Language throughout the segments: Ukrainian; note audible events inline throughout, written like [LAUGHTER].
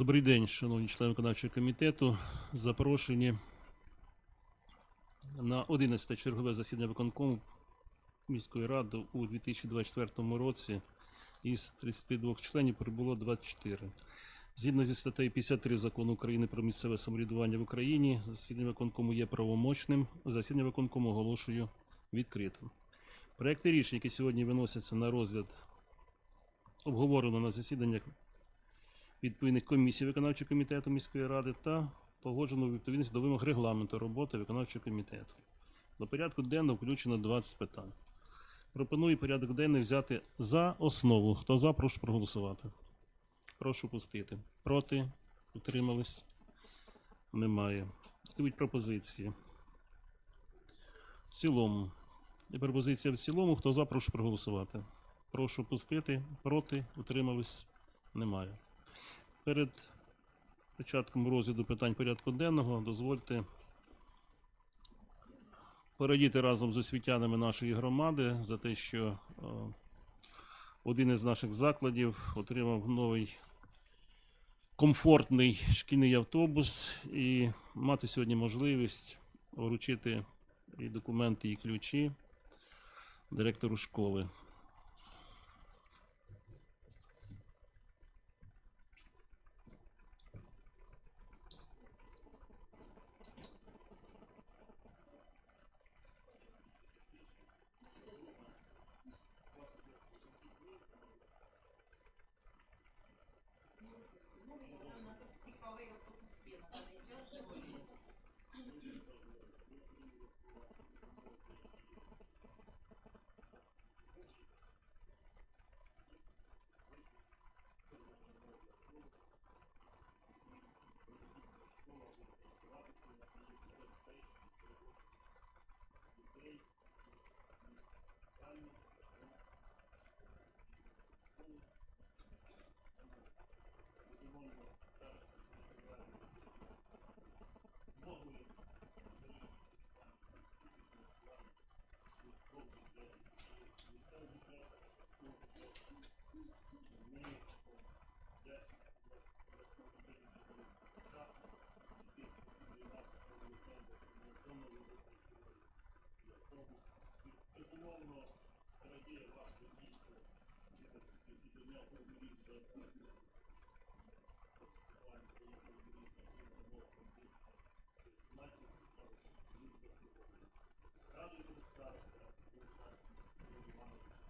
Добрий день, шановні члени виконавчого комітету. Запрошені на 11 чергове засідання виконкому міської ради у 2024 році із 32 членів прибуло 24. Згідно зі статтею 53 закону України про місцеве самоврядування в Україні, засідання виконкому є правомочним. Засідання виконкому оголошую відкритим. Проекти рішень, які сьогодні виносяться на розгляд, обговорено на засіданнях відповідних комісій виконавчого комітету міської ради та погоджено відповідність до вимог регламенту роботи виконавчого комітету. До порядку денного включено 20 питань. Пропоную порядок денний взяти за основу. Хто за, прошу проголосувати. Прошу пустити. Проти? Утримались? Немає. Які будуть пропозиції? В цілому. Є пропозиція в цілому. Хто за, прошу проголосувати. Прошу пустити. Проти? Утримались? Немає. Перед початком розгляду питань порядку денного дозвольте порадіти разом з освітянами нашої громади за те, що е, один із наших закладів отримав новий комфортний шкільний автобус і мати сьогодні можливість вручити і документи, і ключі директору школи. Ну, у нас цікавий автобус він, але я живу. безумовно радіє вашу місто, дякую міністра спілкування великого міністра Кримового значить вас послуховує. Радий до старства Волчанського Івановича.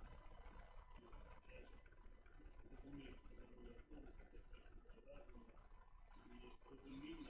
Теж розумію, що це буде автобус, це скажу, пов'язано і розуміння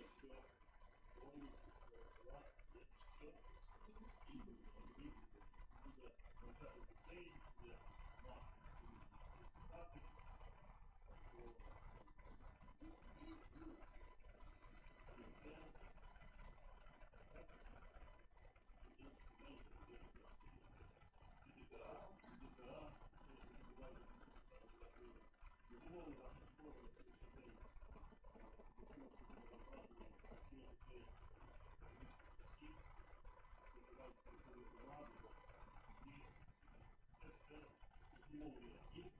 Це все змовлює.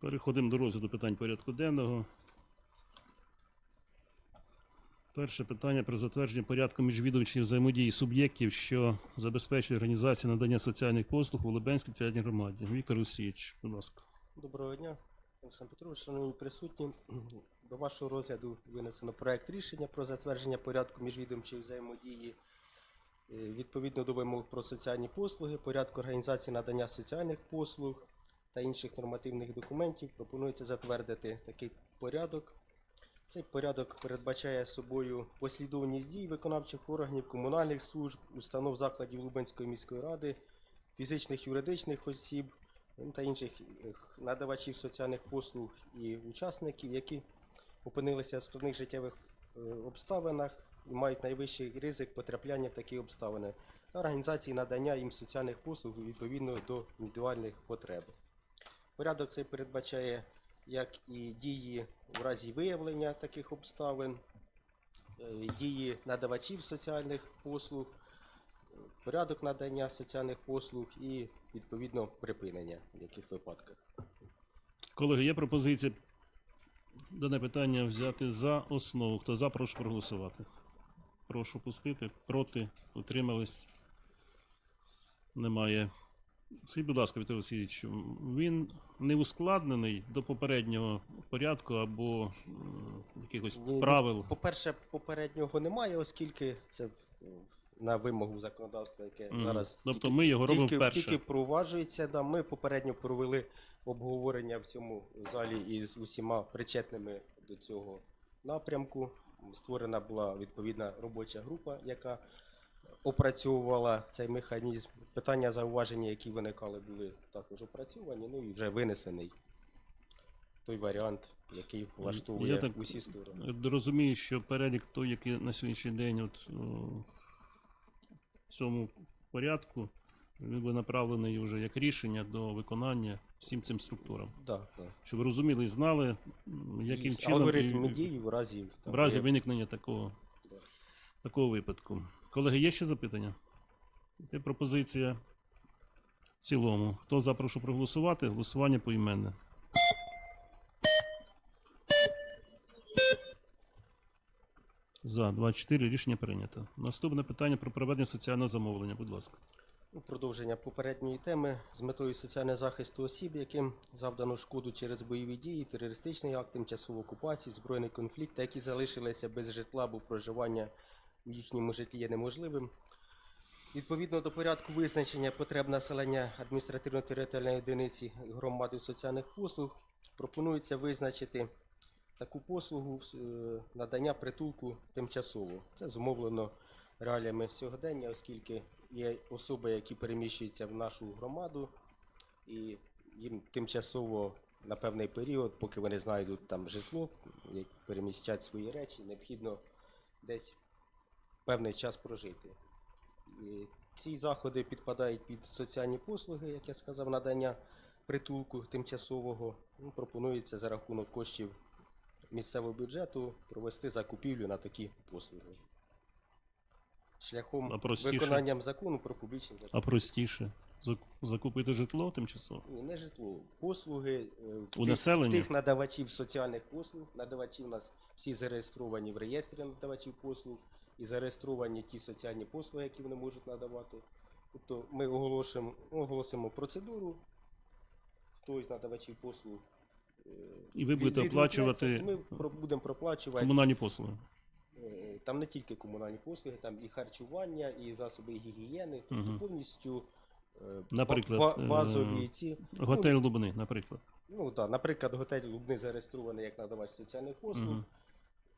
Переходимо до розгляду питань порядку денного. Перше питання про затвердження порядку міжвідомчої взаємодії суб'єктів, що забезпечує організацію надання соціальних послуг у Лубенській територіальній громаді. Віктор Олексійович, будь ласка. Доброго дня, Олександр Петрович, шановні присутні. До вашого розгляду винесено проект рішення про затвердження порядку міжвідомчої взаємодії е, відповідно до вимог про соціальні послуги, порядку організації надання соціальних послуг та інших нормативних документів. Пропонується затвердити такий порядок. Цей порядок передбачає собою послідовність дій виконавчих органів, комунальних служб, установ закладів Лубенської міської ради, фізичних юридичних осіб та інших надавачів соціальних послуг і учасників, які опинилися в складних життєвих е, обставинах і мають найвищий ризик потрапляння в такі обставини, та організації надання їм соціальних послуг відповідно до індивідуальних потреб. Порядок цей передбачає як і дії в разі виявлення таких обставин, е, дії надавачів соціальних послуг, порядок надання соціальних послуг і відповідно припинення в яких випадках. Колеги, є пропозиція дане питання взяти за основу. Хто за, прошу проголосувати. Прошу пустити. Проти. Утримались. Немає. Скажіть, будь ласка, Віталій Олексійович, він не ускладнений до попереднього порядку або м, якихось Ні, правил. По-перше, попереднього немає, оскільки це е, на вимогу законодавства, яке Мгм. зараз Тобто тільки- ми його робимо тільки, вперше. тільки проваджується. Да. Ми попередньо провели обговорення в цьому залі із усіма причетними до цього напрямку. Створена була відповідна робоча група, яка опрацьовувала цей механізм. Питання зауваження, які виникали, були також опрацьовані, ну і вже винесений той варіант, який влаштовує Я так усі сторони. Розумію, що перелік той, який на сьогоднішній день от, о, в цьому порядку, він би направлений вже як рішення до виконання всім цим структурам. Да, да. Щоб розуміли і знали, яким чином алгоритм дій в разі, там, в разі виникнення такого, Да. такого випадку. Колеги, є ще запитання? Є пропозиція в цілому. Хто за, прошу проголосувати. Голосування поіменне. За 24 рішення прийнято. Наступне питання про проведення соціального замовлення. Будь ласка. У продовження попередньої теми з метою соціального захисту осіб, яким завдано шкоду через бойові дії, терористичний акт, тимчасову окупацію, збройний конфлікт, та які залишилися без житла, бо проживання в їхньому житлі є неможливим. Відповідно до порядку визначення потреб населення адміністративно-територіальної одиниці громади соціальних послуг, пропонується визначити таку послугу е, надання притулку тимчасово. Це зумовлено реаліями сьогодення, оскільки є особи, які переміщуються в нашу громаду, і їм тимчасово на певний період, поки вони знайдуть там житло, як перемістять свої речі, необхідно десь певний час прожити. І ці заходи підпадають під соціальні послуги, як я сказав, надання притулку тимчасового. Ну, пропонується за рахунок коштів місцевого бюджету провести закупівлю на такі послуги. Шляхом А простіше? виконанням закону про публічні закупівлі. А простіше закупити житло тимчасово? Ні, не житло, послуги е, У тих, тих надавачів соціальних послуг. Надавачі у нас всі зареєстровані в реєстрі надавачів послуг і зареєстровані ті соціальні послуги, які вони можуть надавати. Тобто ми оголошуємо, оголосимо процедуру, хто із надавачів послуг. е, І ви будете оплачувати Ми будемо проплачувати. комунальні послуги. Е, Там не тільки комунальні послуги, там і харчування, і засоби гігієни, тобто Мгм. повністю е, Наприклад, базові ці. Готель Лубни, наприклад. Ну так, наприклад, готель Лубни зареєстрований як надавач соціальних послуг, Мгм.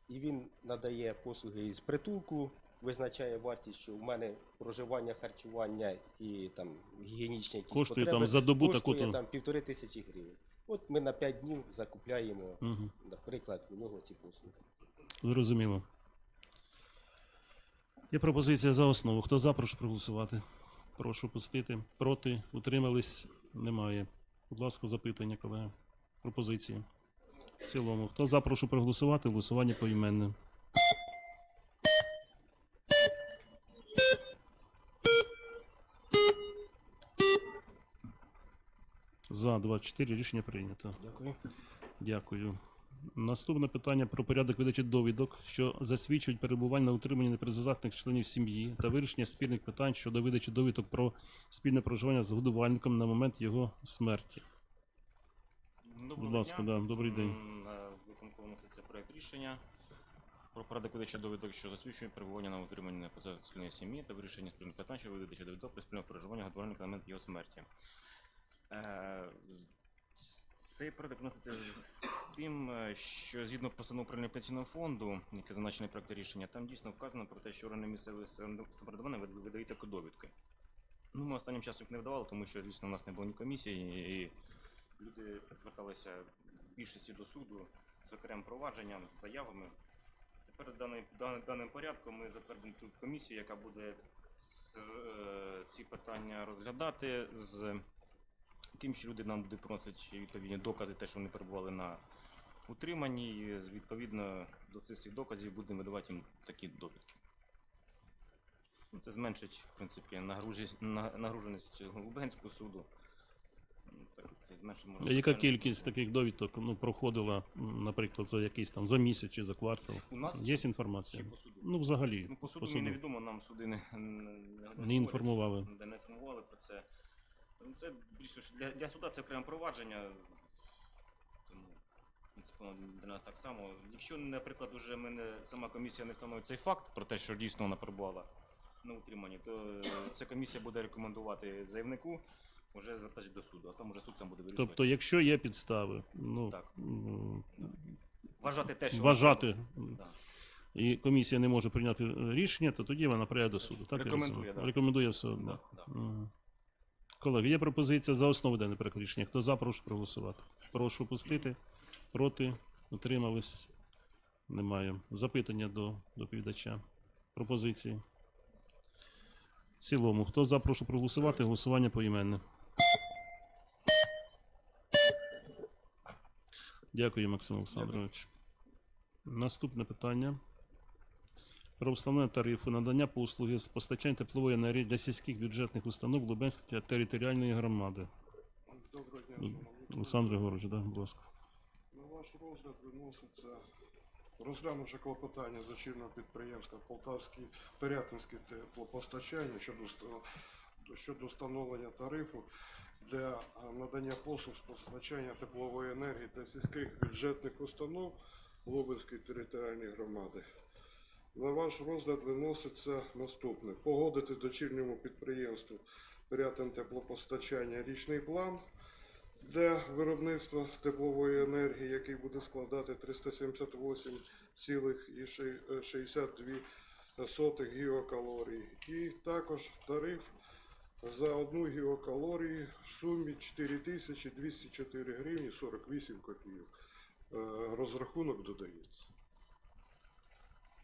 І він надає послуги із притулку, визначає вартість, що в мене проживання, харчування і там гігієнічні якісь Коштує потреби там за добу коштує таку-то. там півтори тисячі гривень. От ми на 5 днів закупляємо, Угу. наприклад, у нього ці послуги. Зрозуміло. Є пропозиція за основу. Хто за, прошу проголосувати. Прошу пустити. Проти. Утримались? Немає. Будь ласка, запитання, колеги. Пропозиції. В цілому. Хто за, прошу проголосувати. Голосування поіменне. За 24 рішення прийнято. Дякую. Дякую. Наступне питання про порядок видачі довідок, що засвідчують перебування на утриманні непризадатних членів сім'ї та вирішення спільних питань щодо видачі довідок про спільне проживання з годувальником на момент його смерті. Доброго Будь ласка, дня. да, добрий день. М, На виконком вноситься проект рішення про порядок видачі довідок, що засвідчує перебування на утриманні непризадатної сім'ї та вирішення спільних питань щодо видачі довідок про спільне проживання годувальника на момент його смерті. Е, Цей порядок вноситься з тим, е, що згідно постанови управління пенсійного фонду, яке зазначене проект рішення, там дійсно вказано про те, що органи місцевого самовряду- самоврядування видають таку довідки. Ну, ми останнім часом їх не видавали, тому що, звісно, у нас не було ні комісії, і люди зверталися в більшості до суду з окремим провадженням, з заявами. Тепер даний, даним порядком ми затвердимо тут комісію, яка буде е, ці питання розглядати з тим, що люди нам будуть приносити відповідні докази, те, що вони перебували на утриманні, і відповідно до цих доказів будемо видавати їм такі довідки. Ну, Це зменшить, в принципі, нагруженість, на- нагруженість Лубенського суду. Це Яка кількість таких довідок ну, проходила, наприклад, за якийсь там за місяць чи за квартал? У нас Є чи- інформація? чи по суду? Ну, взагалі. Ну, по суду по мені невідомо, нам суди не, не, Не говорять, інформували. де не інформували про це. Ну, Це більше ж для, для суда це окреме провадження. Тому, в принципі, воно для нас так само. Якщо, наприклад, уже мене сама комісія не встановить цей факт про те, що дійсно вона перебувала на утриманні, то е, ця комісія буде рекомендувати заявнику вже звертатися до суду, а там уже суд сам буде вирішувати. Тобто, якщо є підстави, ну, Так. Вважати те, що вважати, Да. і комісія не може прийняти рішення, то тоді вона прийде до суду. Так, Рекомендує, да. Рекомендує все одно. Да, да. Колеги, є пропозиція за основу проекту рішення. Хто за, прошу проголосувати. Прошу пустити. Проти, утримались. Немає. Запитання до доповідача. Пропозиції. В цілому. Хто за, прошу проголосувати. Голосування поіменне. Дякую, Максим Олександрович. Наступне питання. Про встановлення тарифу надання послуги з постачання теплової енергії для сільських бюджетних установ Лубенської територіальної громади. Доброго дня, Олександр. Григорович, да, будь ласка. На ваш розгляд виноситься, розглянувши клопотання дочірного підприємства Полтавський Пирятинське теплопостачання щодо, щодо встановлення тарифу для надання послуг з постачання теплової енергії для сільських бюджетних установ Лубенської територіальної громади. На ваш розгляд виноситься наступне. Погодити дочірньому підприємству Пирятин теплопостачання річний план для виробництва теплової енергії, який буде складати 378,62 гігакалорій. І також тариф за одну гігакалорію в сумі 4204 гривні 48 копійок. Е, Розрахунок додається.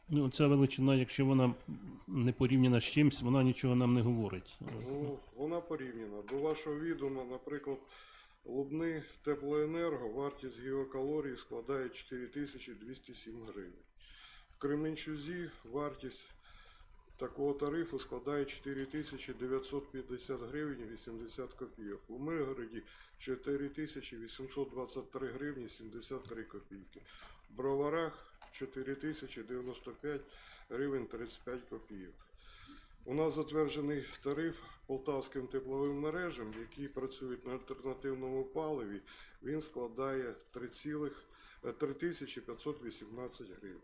Ну, ця величина, якщо вона не порівняна з чимось, вона нічого нам не говорить. Ну, вона порівняна. До вашого відома, наприклад, Лубни теплоенерго, вартість гігакалорії складає 4207 гривень. В Кременчузі вартість такого тарифу складає 4950 гривень 80 копійок. У Миргороді 4823 гривні 73 копійки. В Броварах 4095 гривень 35 копійок. У нас затверджений тариф полтавським тепловим мережам, які працюють на альтернативному паливі. Він складає 3,00 е, 3518 гривень.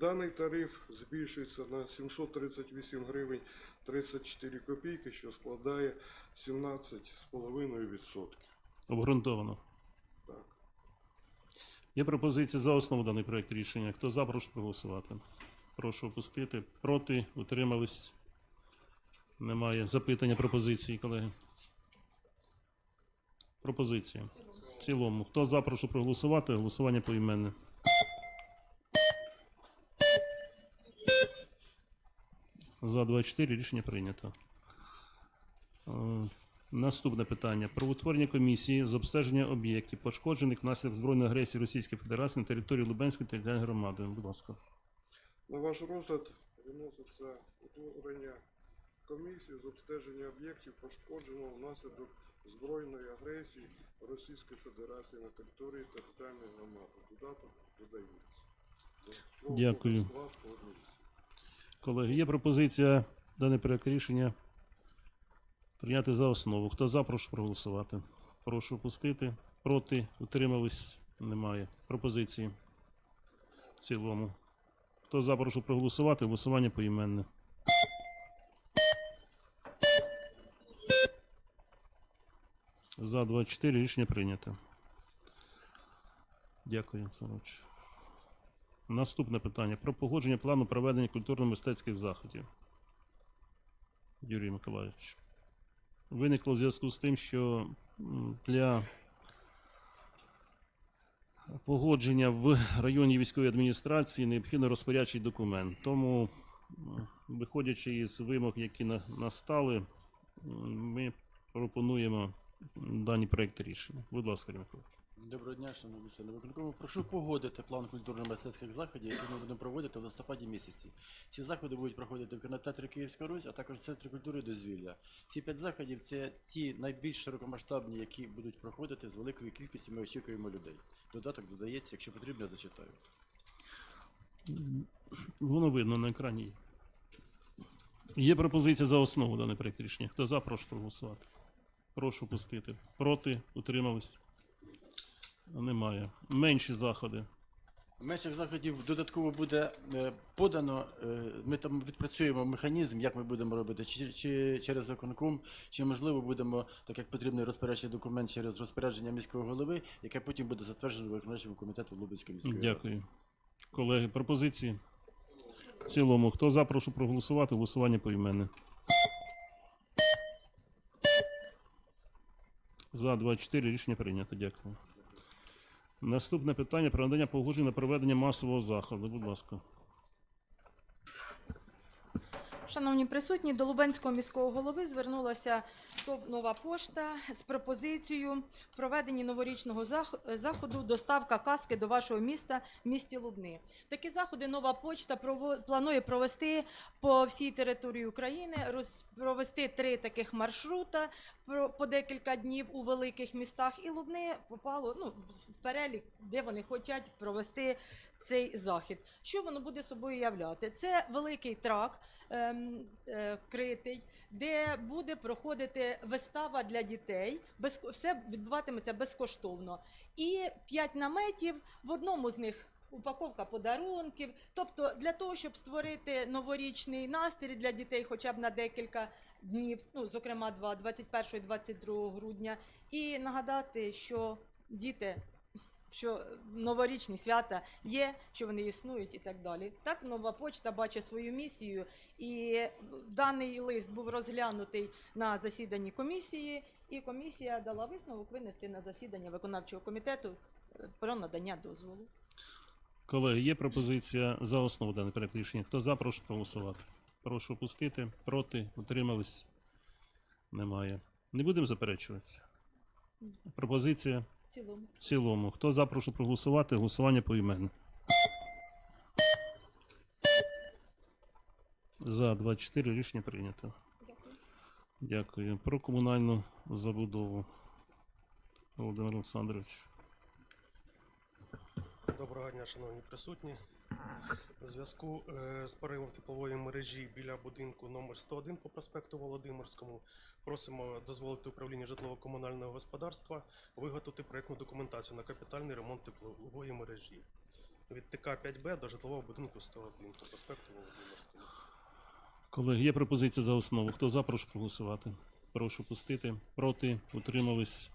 Даний тариф збільшується на 738 гривень 34 копійки, що складає 17,5%. Обґрунтовано. Так. Є пропозиція за основу даний проект рішення. Хто за, прошу проголосувати. Прошу опустити. Проти, утримались. Немає. Запитання, пропозиції, колеги. Пропозиція. В цілому. Хто за, прошу проголосувати. Голосування поіменне. За 24 рішення прийнято. Е, Наступне питання. Про утворення комісії з обстеження об'єктів, пошкоджених внаслідок збройної агресії Російської Федерації на території Лубенської територіальної громади. Будь ласка. На ваш розгляд виноситься утворення комісії з обстеження об'єктів, пошкодженого внаслідок збройної агресії Російської Федерації на території територіальної громади. Додаток додається. Дякую. Колеги, є пропозиція дане проект рішення прийняти за основу. Хто за, прошу проголосувати. Прошу пустити. Проти, утримались. Немає. Пропозиції. В цілому. Хто за, прошу проголосувати. Голосування поіменне. За 24 рішення прийнято. Дякую, Олександрович. Наступне питання про погодження плану проведення культурно-мистецьких заходів. Юрій Миколайович. Виникло в зв'язку з тим, що для погодження в районній військовій адміністрації необхідно розпорядчий документ. Тому, виходячи із вимог, які настали, ми пропонуємо дані проекти рішення. Будь ласка, Юрій Миколайович. Доброго дня, шановні члени виконкому. Прошу погодити план культурно-мистецьких заходів, які ми будемо проводити в листопаді місяці. Ці заходи будуть проходити в кінотеатрі Київська Русь, а також в центрі культури і дозвілля. Ці п'ять заходів це ті найбільш широкомасштабні, які будуть проходити з великою кількістю. Ми очікуємо людей. Додаток додається, якщо потрібно, зачитаю. Воно видно на екрані. Є пропозиція за основу даний проект рішення. Хто за, прошу проголосувати. Прошу пустити. Проти, утримались. Немає. Менші заходи. Менших заходів додатково буде е, подано. е, Ми там відпрацюємо механізм, як ми будемо робити, чи, чи через виконком, чи можливо будемо, так як потрібний розпорядчий документ через розпорядження міського голови, яке потім буде затверджено виконавчим комітетом Лубенської міської ради. Дякую. Колеги, пропозиції. В цілому, хто за, прошу проголосувати. Голосування поіменне. За 24 рішення прийнято. Дякую. Наступне питання про надання погодження на проведення масового заходу. Будь ласка. Шановні присутні, до Лубенського міського голови звернулася ТОВ «Нова пошта» з пропозицією проведення новорічного зах- заходу доставка каски до вашого міста в місті Лубни. Такі заходи нова прово- планує провести по всій території України, провести три таких маршрута по декілька днів у великих містах. І Лубни попало ну, в перелік, де вони хочуть провести цей захід. Що воно буде собою являти? Це великий трак ем, е, критий, де буде проходити вистава для дітей. Без, все відбуватиметься безкоштовно. І п'ять наметів в одному з них. Упаковка подарунків, тобто для того, щоб створити новорічний настрій для дітей, хоча б на декілька днів, ну зокрема два, 21 і 22 грудня, і нагадати, що діти що новорічні свята є, що вони існують і так далі. Так нова почта бачить свою місію, і даний лист був розглянутий на засіданні комісії, і комісія дала висновок винести на засідання виконавчого комітету е, про надання дозволу. Колеги, є пропозиція за основу даний проект рішення. Хто за, прошу проголосувати. Прошу опустити. Проти, утримались. Немає. Не будемо заперечувати. Пропозиція В цілому. в цілому. Хто за, прошу проголосувати. Голосування поіменне. За 24 рішення прийнято. Дякую. Дякую. Про комунальну забудову. Володимир Олександрович. Доброго дня, шановні присутні. У зв'язку е, з поривом теплової мережі біля будинку номер 101 по проспекту Володимирському просимо дозволити управлінню житлово-комунального господарства виготовити проєктну документацію на капітальний ремонт теплової мережі від ТК 5Б до житлового будинку 101 по проспекту Володимирському. Колеги, є пропозиція за основу. Хто за, прошу проголосувати. Прошу пустити. Проти, утримались.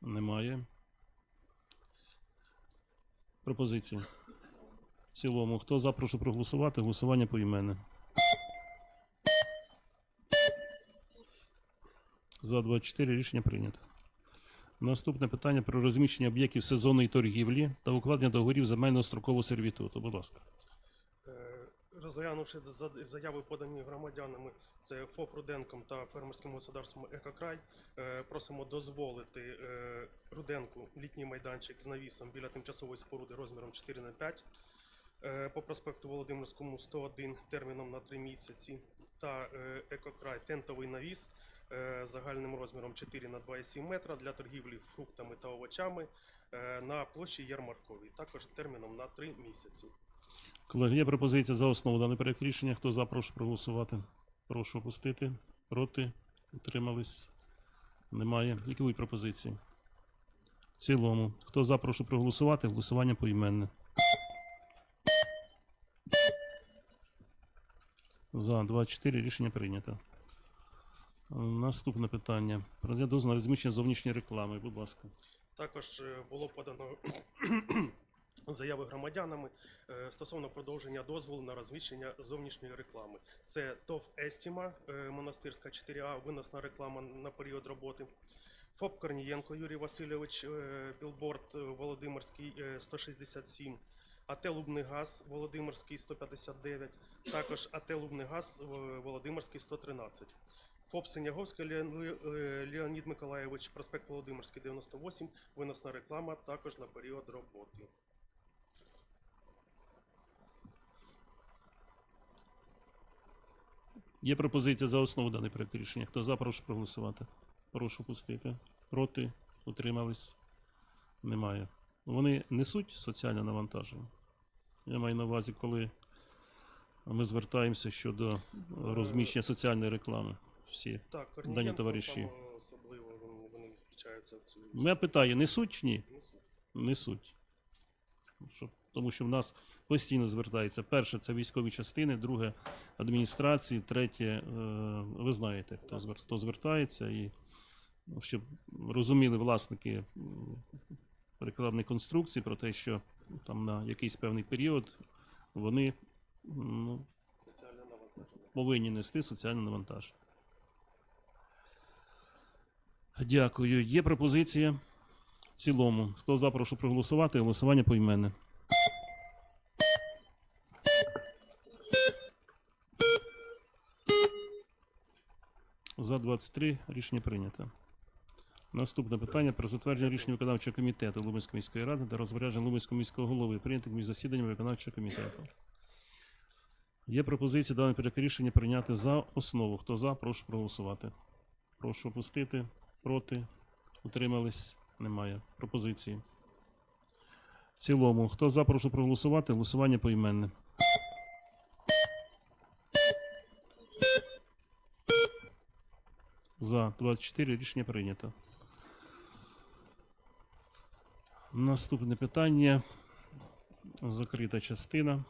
Немає. Пропозиція. Цілому. Хто за, прошу проголосувати. Голосування по поіменне. За 24 рішення прийнято. Наступне питання про розміщення об'єктів сезонної торгівлі та укладення договорів земельного строкового сервітуту. Будь ласка. Е, Розглянувши заяви, подані громадянами, це ФОП Руденком та фермерським господарством Екокрай, е, просимо дозволити е, Руденку літній майданчик з навісом біля тимчасової споруди розміром 4 на 5 е, по проспекту Володимирському 101 терміном на 3 місяці та е, Екокрай тентовий навіс е, загальним розміром 4 на 2,7 метра для торгівлі фруктами та овочами е, на площі Ярмарковій, також терміном на 3 місяці. Колеги, є пропозиція за основу даний проект рішення. Хто за, прошу проголосувати. Прошу опустити. Проти. Утримались. Немає. Які будуть пропозиції? В цілому. Хто за, прошу проголосувати. Голосування поіменне. За 24 рішення прийнято. Наступне питання. Про на розміщення зовнішньої реклами. Будь ласка. Також е, було подано [COUGHS] заяви громадянами е, стосовно продовження дозволу на розміщення зовнішньої реклами. Це ТОВ Естіма, е, монастирська 4А, виносна реклама на період роботи. ФОП Корнієнко Юрій Васильович, білборд Володимирський е, 167, АТ Лубний газ Володимирський 159, також АТ газ Володимирський 113. ФОП Синяговська Леонід Миколаєвич, проспект Володимирський 98, виносна реклама також на період роботи. Є пропозиція за основу даний проект рішення. Хто за, прошу проголосувати. Прошу пустити. Проти? Утримались? Немає. Вони несуть соціальне навантаження. Я маю на увазі, коли ми звертаємося щодо розміщення соціальної реклами. Всі. Так, Дані товариші. там особливо вони, вони включаються в цю Я питаю, несуть чи ні? несуть. Несуть. Щоб, тому що в нас постійно звертається. Перше це військові частини, друге адміністрації, третє, е, ви знаєте, хто, звер- хто звертається, і ну, щоб розуміли власники рекламних конструкцій про те, що там на якийсь певний період вони ну, повинні нести соціальне навантаження. Дякую. Є пропозиція в цілому. Хто за, прошу проголосувати. Голосування поіменне. За 23 рішення прийнято. Наступне питання про затвердження рішення виконавчого комітету Лубенської міської ради та розпорядження Лубенського міського голови прийнятих між засіданнями виконавчого комітету. Є пропозиція дане проект рішення прийняти за основу. Хто за, прошу проголосувати. Прошу опустити. Проти. Утримались. Немає. Пропозиції. В цілому. Хто за, прошу проголосувати. Голосування поіменне. За 24 рішення прийнято. Наступне питання. Закрита частина.